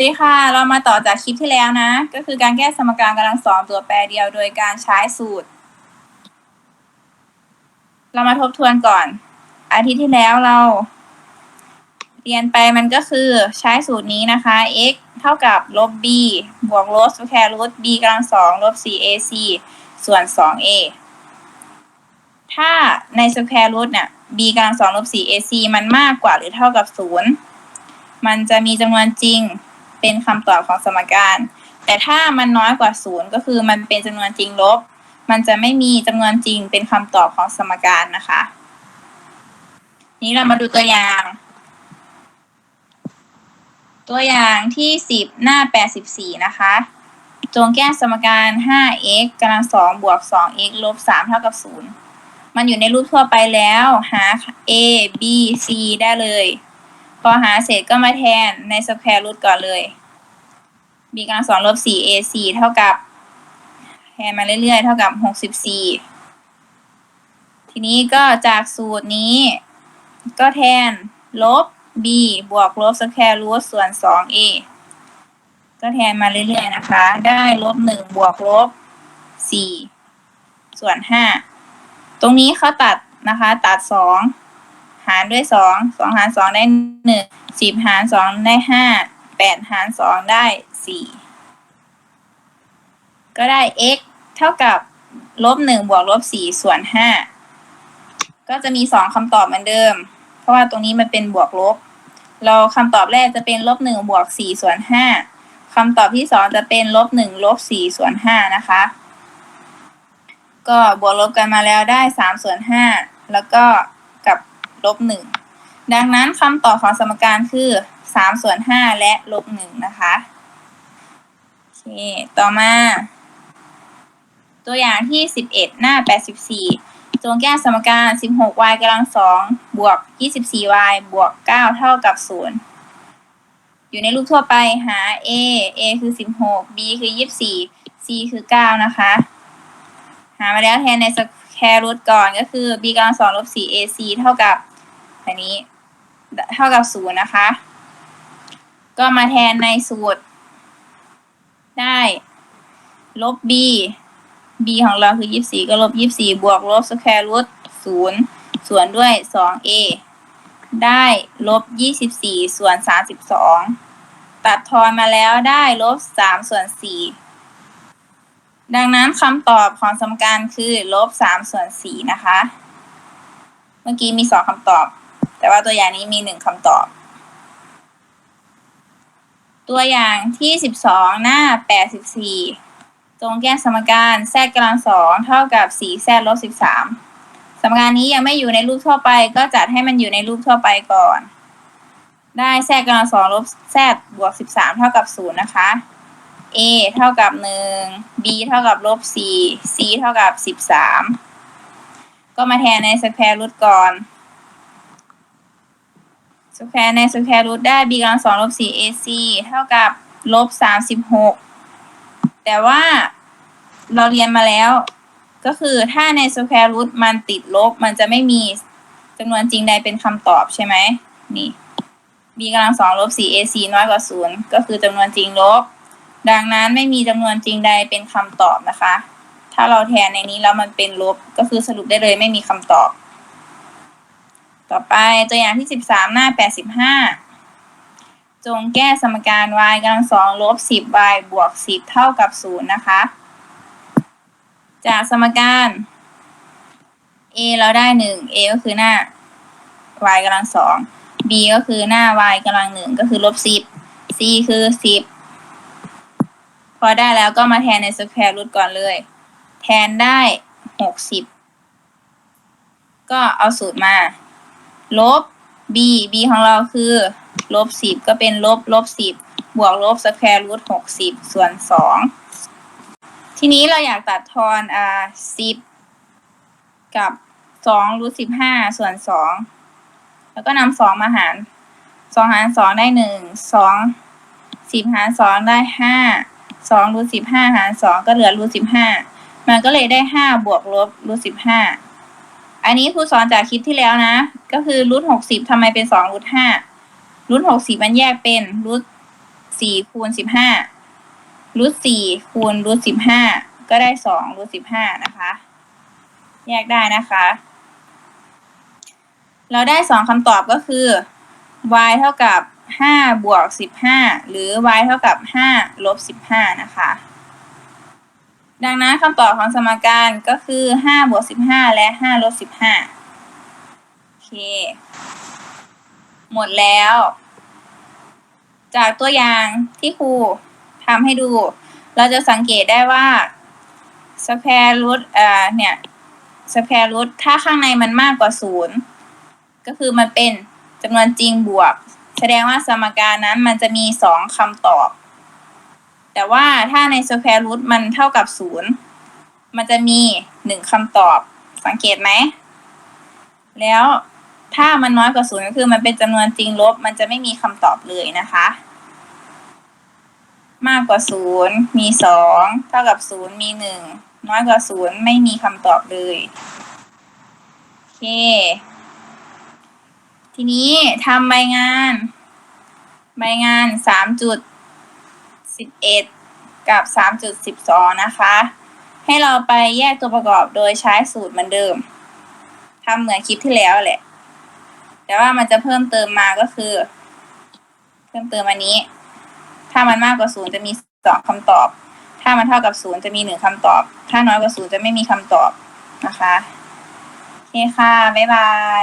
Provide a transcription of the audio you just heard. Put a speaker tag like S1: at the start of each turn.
S1: ดีค่ะ เรามาต่อจากคลิปที่แล้วนะ ก็คือการแก้สมการกำลังสองตัวแปรเดียวโดยการใช้สูตร เรามาทบทวนก่อน อาทิตย์ที่แล้วเรา เรียนไปมันก็คือใช้สูตรนี้นะคะ x เท่ากับลบ b บวกลบสแควร์รูท b กำลังสองลบ 4ac ส่วน 2a ถ้าในสแควร์รูทเนี่ย b กำลังสองลบ 4ac มันมากกว่าหรือเท่ากับศูนย์มันจะมีจำนวนจริง เป็นคำตอบของสมการ แต่ถ้ามันน้อยกว่าศูนย์ก็คือมันเป็นจำนวนจริงลบ มันจะไม่มีจำนวนจริงเป็นคำตอบของสมการนะคะ นี้เรามาดูตัวอย่าง ตัวอย่างที่สิบหน้าแปดสิบสี่นะคะ จงแก้สมการ 5x กำลังสองบวก 2x ลบ3เท่ากับ0มันอยู่ในรูปทั่วไปแล้ว หา a b c ได้เลย พอหาเสร็จก็มาแทนในสแควร์รูทก่อนเลย b กำลังสองลบ 4ac เท่ากับ แทนมาเรื่อยๆ เท่ากับ 64 ทีนี้ก็จากสูตรนี้ ก็แทนลบ b บวกลบสแควร์รูทส่วน 2a ก็แทนมาเรื่อยๆ นะคะ ได้ลบหนึ่งบวกลบสี่ส่วนห้าตรงนี้เขาตัดนะคะ ตัดสองหารด้วยสองสองหารสองได้หนึ่งสิบหารสองได้ห้าแปดหารสองได้สี่ก็ได้ x เท่ากับลบหนึ่งบวกลบสี่ส่วนห้าก็จะมีสองคำตอบเหมือนเดิม เพราะว่าตรงนี้มันเป็นบวกลบ เราคำตอบแรกจะเป็นลบหนึ่งบวกสี่ส่วนห้าคำตอบที่สองจะเป็นลบหนึ่งลบสี่ส่วนห้านะคะ ก็บวกลบกันมาแล้วได้สามส่วนห้าแล้วก็ ลบหนึ่งดังนั้นคำตอบของสมการคือสามส่วนห้าและลบหนึ่งนะคะโอเคต่อมา ตัวอย่างที่สิบเอ็ดหน้าแปดสิบสี่จงแก้สมการสิบหก y กำลังสองบวกยี่สิบสี่ y บวกเก้าเท่ากับศูนย์อยู่ในรูปทั่วไปหา a a คือสิบหก b คือยี่สิบสี่ c คือเก้านะคะ หามาแล้วแทนในสแควร์รูทก่อนก็คือ b กำลังสองลบสี่ ac เท่ากับ อันนี้เท่ากับศูนย์นะคะ ก็มาแทนในสูตร ได้ ลบ b b ของเราคือยี่สิบสี่ก็ลบยี่สิบสี่บวกลบสแควร์รูทศูนย์ส่วนด้วยสอง a ได้ลบยี่สิบสี่ส่วนสามสิบสองตัดทอนมาแล้วได้ลบสามส่วนสี่ดังนั้นคำตอบของสมการคือลบสามส่วนสี่นะคะ เมื่อกี้มีสองคำตอบ แต่ว่าตัวอย่างนี้มีหนึ่งคำตอบ ตัวอย่างที่สิบสองหน้าแปดสิบสี่จงแก้สมการแซกำลังสองเท่ากับสี่แซลบสิบสามสมการนี้ยังไม่อยู่ในรูปทั่วไปก็จัดให้มันอยู่ในรูปทั่วไปก่อน ได้แซกำลังสองลบแซบวกสิบสามเท่ากับศูนย์นะคะ a เท่ากับหนึ่ง b เท่ากับลบสี่ c เท่ากับสิบสามก็มาแทนในสแควร์รูทก่อน สแควร์ในสแควร์รูทได้ b กำลังสองลบสี่ ac เท่ากับลบสามสิบหกแต่ว่าเราเรียนมาแล้ว ก็คือถ้าในสแควร์รูทมันติดลบ มันจะไม่มีจำนวนจริงใดเป็นคำตอบใช่ไหมนี่ b กำลังสองลบสี่ ac น้อยกว่าศูนย์ก็คือจำนวนจริงลบ ดังนั้นไม่มีจำนวนจริงใดเป็นคำตอบนะคะ ถ้าเราแทนในนี้แล้วมันเป็นลบ ก็คือสรุปได้เลยไม่มีคำตอบ ต่อไปตัวอย่างที่สิบสามหน้าแปดสิบห้าจงแก้สมการ y กำลังสองลบสิบ y บวกสิบเท่ากับศูนย์นะคะ จากสมการ a เราได้หนึ่ง a ก็คือหน้า y กำลังสอง b ก็คือหน้า y กำลังหนึ่งก็คือลบสิบ c คือสิบพอได้แล้วก็มาแทนในสแควร์รูทก่อนเลย แทนได้หกสิบก็เอาสูตรมา ลบ b b ของเราคือลบสิบก็เป็นลบลบสิบบวกลบสแควร์รูทหกสิบส่วนสองทีนี้เราอยากตัดทอนอ่าสิบกับสองรูทสิบห้าส่วนสองแล้วก็นำสองมาหารสองหารสองได้หนึ่งสองสิบหารสองได้ห้าสองรูทสิบห้าหารสองก็เหลือรูทสิบห้ามันก็เลยได้ห้าบวกลบรูทสิบห้า อันนี้ครูสอนจากคลิปที่แล้วนะ ก็คือรูทหกสิบทำไมเป็นสองรูทห้ารูทหกสิบมันแยกเป็นรูทสี่คูณสิบห้ารูทสี่คูณรูทสิบห้าก็ได้สองรูทสิบห้านะคะ แยกได้นะคะ เราได้สองคำตอบก็คือ y เท่ากับห้าบวกสิบห้าหรือ y เท่ากับห้าลบสิบห้านะคะ ดังนั้นคำตอบของสมการก็คือห้าบวกสิบห้าและห้าลบสิบห้าโอเค หมดแล้ว จากตัวอย่างที่ครูทำให้ดู เราจะสังเกตได้ว่า square root อ่าเนี่ย square root ถ้าข้างในมันมากกว่าศูนย์ก็คือมันเป็นจำนวนจริงบวก แสดงว่าสมการนั้นมันจะมีสองคำตอบ แต่ว่าถ้าใน square root มันเท่ากับศูนย์มันจะมีหนึ่งคำตอบสังเกตไหม แล้วถ้ามันน้อยกว่าศูนย์ก็คือมันเป็นจำนวนจริงลบ มันจะไม่มีคำตอบเลยนะคะ มากกว่าศูนย์มีสองเท่ากับศูนย์มีหนึ่งน้อยกว่าศูนย์ไม่มีคำตอบเลยโอเค ทีนี้ทำใบงาน ใบงานสามจุด สิบเอ็ดกับสามจุดสิบสองนะคะ ให้เราไปแยกตัวประกอบโดยใช้สูตรเหมือนเดิมทำเหมือนคลิปที่แล้วแหละ แต่ว่ามันจะเพิ่มเติมมาก็คือ เพิ่มเติมอันนี้ ถ้ามันมากกว่าศูนย์จะมีสองคำตอบ ถ้ามันเท่ากับศูนย์จะมีหนึ่งคำตอบ ถ้าน้อยกว่าศูนย์จะไม่มีคำตอบนะคะ โอเคค่ะ บ๊ายบาย